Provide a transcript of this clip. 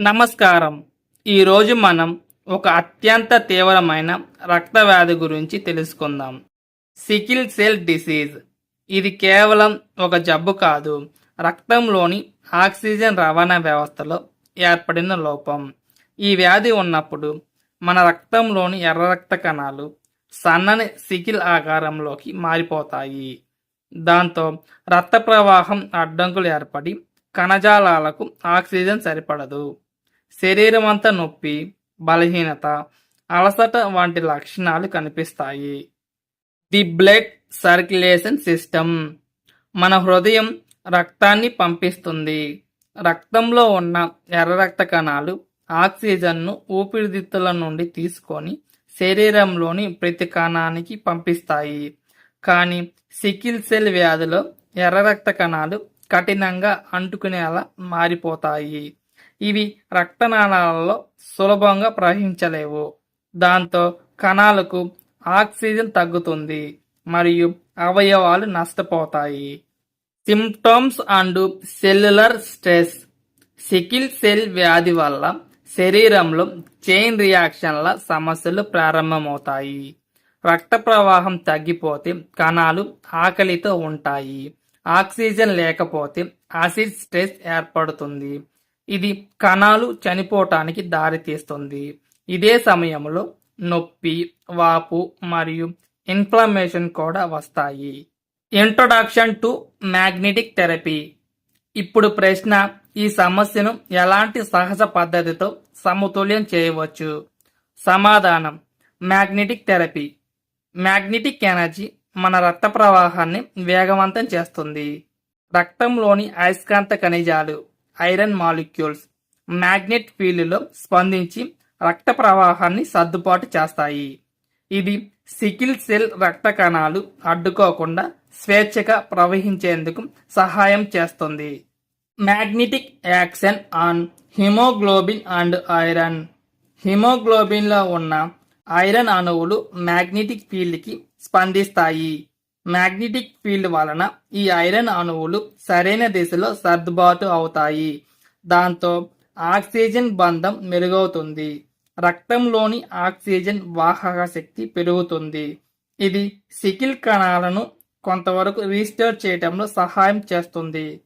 నమస్కారం. ఈరోజు మనం ఒక అత్యంత తీవ్రమైన రక్తవ్యాధి గురించి తెలుసుకుందాం. Sickle cell disease. ఇది కేవలం ఒక జబ్బు కాదు రక్తంలోని ఆక్సిజన్ రవాణా వ్యవస్థలో ఏర్పడిన లోపం. ఈ వ్యాధి ఉన్నప్పుడు మన రక్తంలోని ఎర్ర రక్త కణాలు సన్నని సికిల్ ఆకారంలోకి మారిపోతాయి. దాంతో రక్త ప్రవాహం అడ్డంకులు ఏర్పడి కణజాలాలకు ఆక్సిజన్ సరిపడదు. శరీరం అంతా నొప్పి బలహీనత అలసట వంటి లక్షణాలు కనిపిస్తాయి. ది బ్లడ్ సర్క్యులేషన్ సిస్టమ్ మన హృదయం రక్తాన్ని పంపిస్తుంది. రక్తంలో ఉన్న ఎర్ర రక్త కణాలు ఆక్సిజన్ను ఊపిరితిత్తుల నుండి తీసుకొని శరీరంలోని ప్రతి కణానికి పంపిస్తాయి. కానీ సికిల్ సెల్ వ్యాధిలో ఎర్ర రక్త కణాలు కఠినంగా అంటుకునేలా మారిపోతాయి. ఇవి రక్తనాళాలలో సులభంగా ప్రవహించలేవు. దాంతో కణాలకు ఆక్సిజన్ తగ్గుతుంది మరియు అవయవాలు నష్టపోతాయి. Symptoms and cellular stress sickle cell వ్యాధి వల్ల శరీరంలో చైన్ రియాక్షన్ల సమస్యలు ప్రారంభమవుతాయి. రక్త ప్రవాహం తగ్గిపోతే కణాలు ఆకలితో ఉంటాయి. ఆక్సిజన్ లేకపోతే ఆసిడ్ స్ట్రెస్ ఏర్పడుతుంది. ఇది కణాలు చనిపోవటానికి దారితీస్తుంది. ఇదే సమయంలో నొప్పి వాపు మరియు ఇన్ఫ్లమేషన్ కూడా వస్తాయి. ఇంట్రొడక్షన్ టు మ్యాగ్నెటిక్ థెరపీ ఇప్పుడు ప్రశ్న ఈ సమస్యను ఎలాంటి సహజ పద్ధతితో సమతుల్యం చేయవచ్చు? సమాధానం మ్యాగ్నెటిక్ థెరపీ మ్యాగ్నెటిక్ ఎనర్జీ మన రక్త ప్రవాహాన్ని వేగవంతం చేస్తుంది. రక్తంలోని అయస్కాంత ఖనిజాలు. ఐరన్ మాలిక్యూల్స్ మ్యాగ్నెట్ ఫీల్డ్లో స్పందించి రక్త ప్రవాహాన్ని సర్దుబాటు చేస్తాయి. ఇది సికిల్ సెల్ రక్త కణాలు అడ్డుకోకుండా స్వేచ్ఛగా ప్రవహించేందుకు సహాయం చేస్తుంది. Magnetic action on haemoglobin and iron. హిమోగ్లోబిన్లో ఉన్న ఐరన్ అణువులు మ్యాగ్నెటిక్ ఫీల్డ్కి స్పందిస్తాయి. మ్యాగ్నెటిక్ ఫీల్డ్ వలన ఈ ఐరన్ అణువులు సరైన దిశలో సర్దుబాటు అవుతాయి. దాంతో ఆక్సిజన్ బంధం మెరుగవుతుంది. రక్తంలోని ఆక్సిజన్ వాహక శక్తి పెరుగుతుంది. ఇది సికిల్ కణాలను కొంతవరకు రీస్టోర్ చేయడంలో సహాయం చేస్తుంది.